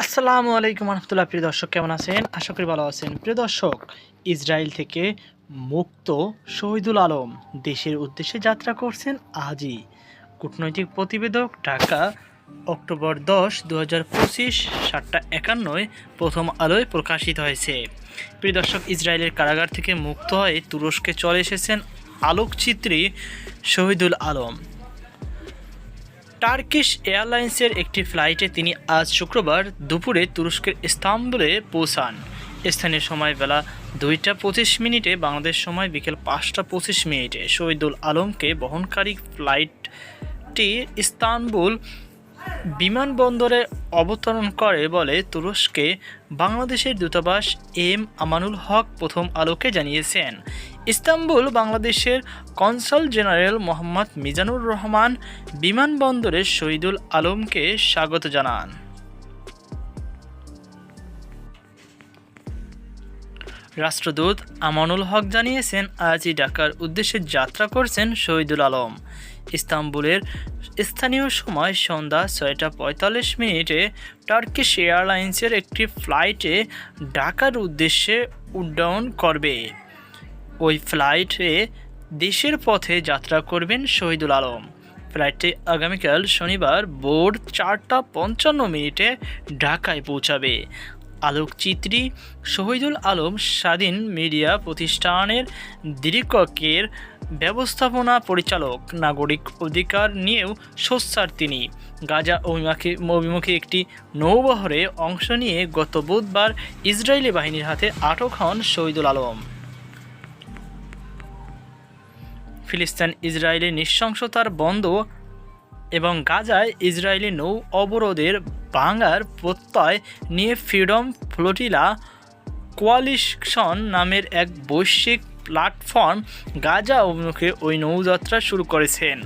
আসসালামু আলাইকুম রহমতুল্লাহ প্রিয় দর্শক, কেমন আছেন? আশা করি ভালো আছেন। প্রিয় দর্শক, ইসরায়েল থেকে মুক্ত শহীদুল আলম দেশের উদ্দেশ্যে যাত্রা করছেন আজই। কূটনৈতিক প্রতিবেদক ঢাকা, অক্টোবর দশ দু হাজার পঁচিশ, সাতটা একান্নয়, প্রথম আলোয় প্রকাশিত হয়েছে। প্রিয় দর্শক, ইসরায়েলের কারাগার থেকে মুক্ত হয়ে তুরস্কে চলে এসেছেন আলোকচিত্রী শহীদুল আলম। টার্কিশ এয়ারলাইন্সের একটি ফ্লাইটে তিনি আজ শুক্রবার দুপুরে তুরস্কের ইস্তাম্বুলে পৌঁছান। স্থানীয় সময় বেলা দুইটা পঁচিশ মিনিটে বাংলাদেশ সময় বিকেল পাঁচটা পঁচিশ মিনিটে শহীদুল আলমকে বহনকারী ফ্লাইটটি ইস্তানবুল বিমানবন্দরে অবতরণ করে বলে তুরস্কে বাংলাদেশের দূতাবাস এম আমানুল হক প্রথম আলোকে জানিয়েছেন। ইস্তাম্বুল বাংলাদেশের কনসাল জেনারেল মোহাম্মদ মিজানুর রহমান বিমানবন্দরে শহীদুল আলমকে স্বাগত জানান। রাষ্ট্রদূত আমানুল হক জানিয়েছেন, আজই ঢাকার উদ্দেশ্যে যাত্রা করছেন শহীদুল আলম। ইস্তাম্বুলের স্থানীয় সময় সন্ধ্যা ছয়টা পঁয়তাল্লিশ মিনিটে টার্কিশ এয়ারলাইন্সের একটি ফ্লাইটে ঢাকার উদ্দেশ্যে উড্ডয়ন করবে। ওই ফ্লাইটে দেশের পথে যাত্রা করবেন শহীদুল আলম। ফ্লাইটটি আগামীকাল শনিবার ভোর চারটা পঞ্চান্ন মিনিটে ঢাকায় পৌঁছাবে। আলোকচিত্রী শহীদুল আলম স্বাধীন মিডিয়া প্রতিষ্ঠানের দীর্ঘকের ব্যবস্থাপনা পরিচালক, নাগরিক অধিকার নিয়েও সোচ্চার তিনি। গাজা অভিমুখী অভিমুখী একটি নৌবহরে অংশ নিয়ে গত বুধবার ইসরায়েলি বাহিনীর হাতে আটক হন শহীদুল আলম। ফিলিস্তিন ইসরায়েলি নৃশংসতার বন্ধ এবং গাজায় ইসরায়েলি নৌ অবরোধের ভাঙার প্রত্যয় নিয়ে ফ্রিডম ফ্লোটিলা কোয়ালিশন নামের এক বৈশ্বিক প্ল্যাটফর্ম গাজা অভিমুখে ওই নৌযাত্রা শুরু করেছেন।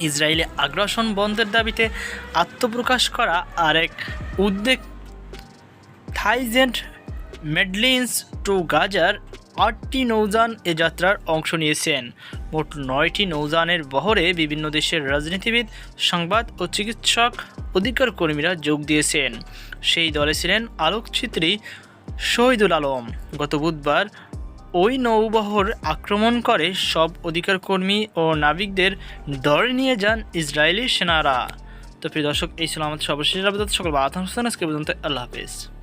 ইসরায়েলে আগ্রাসন বন্ধের দাবিতে আত্মপ্রকাশ করা আরেক উদ্বেগ থাইজেন্ট মেডলিন্স টু গাজার আটটি নৌযান এ যাত্রার অংশ নিয়েছেন। মোট নয়টি নৌযানের বহরে বিভিন্ন দেশের রাজনীতিবিদ, সংবাদ ও চিকিৎসক, অধিকার কর্মীরা যোগ দিয়েছেন। সেই দলে ছিলেন আলোকচিত্রী শহীদুল আলম। গত বুধবার ওই নৌবহর আক্রমণ করে সব অধিকার কর্মী ও নাবিকদের দলে নিয়ে যান ইসরায়েলি সেনারা। তো প্রিয় দর্শক, এই ছিল আমাদের সর্বশেষ আবেদন সকল বাধা আজকে পর্যন্ত আল্লাহ হাফেজ।